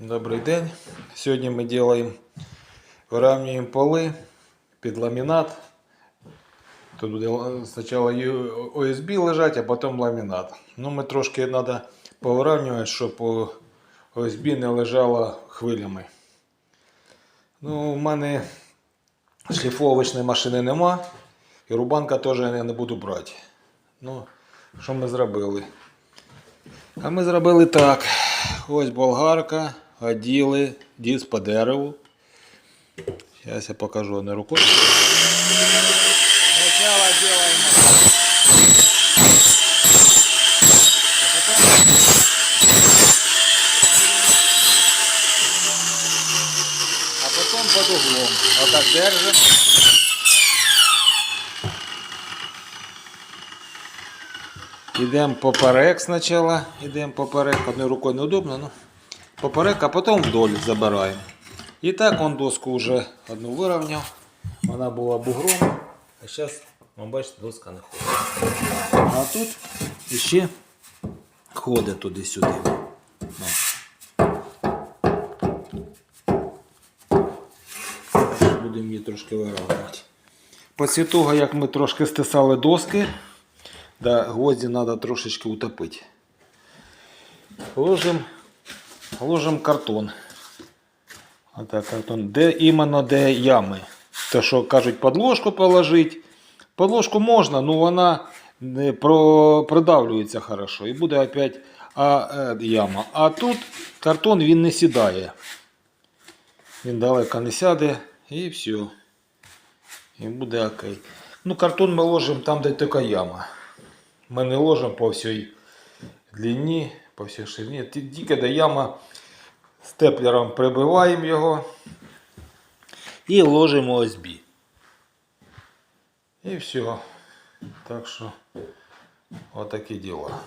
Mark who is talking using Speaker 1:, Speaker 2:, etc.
Speaker 1: Добрий день. Сьогодні ми робимо, вирівнюємо поли під ламінат. Тут буде спочатку ОСБ лежать, а потім ламінат. Ну, ми трошки треба повирівнювати, щоб ОСБ не лежало хвилями. Ну, у мене шліфовочної машини нема. І рубанка теж я не буду брати. Ну, що ми зробили? А ми зробили так. Ось болгарка, оділи, діс по дереву. Зараз я покажу не рукою. Сначала делаем под углом. Вот так держим. Ідемо поперек спочатку, ідемо поперек, одною рукою неудобно, ну поперек, а потім вдоль забираємо. І так он доску вже одну вирівняв. Вона була бугром, а зараз, ви бачите, доска не ходить. А тут ще ходить туди-сюди. Ну. Будемо її трошки вирівнювати. Після того, як ми трошки стисали доски, гвозди надо трошечки утопить. Ложим, ложим картон. Отак картон. Де іменно де ями. Те, що кажуть, подложку положить. Подложку можна, але вона не продавлюється хорошо. І буде опять а, е, яма. А тут картон він не сідає. Він далеко не сяде і все. І буде окей. Ну, картон ми ложимо там, де тільки яма. Ми не ложимо по всій длині, по всій ширині. Ті- Тільки де яма степлером прибиваємо його і ложимо ОСБ. І все. Так що отакі діла.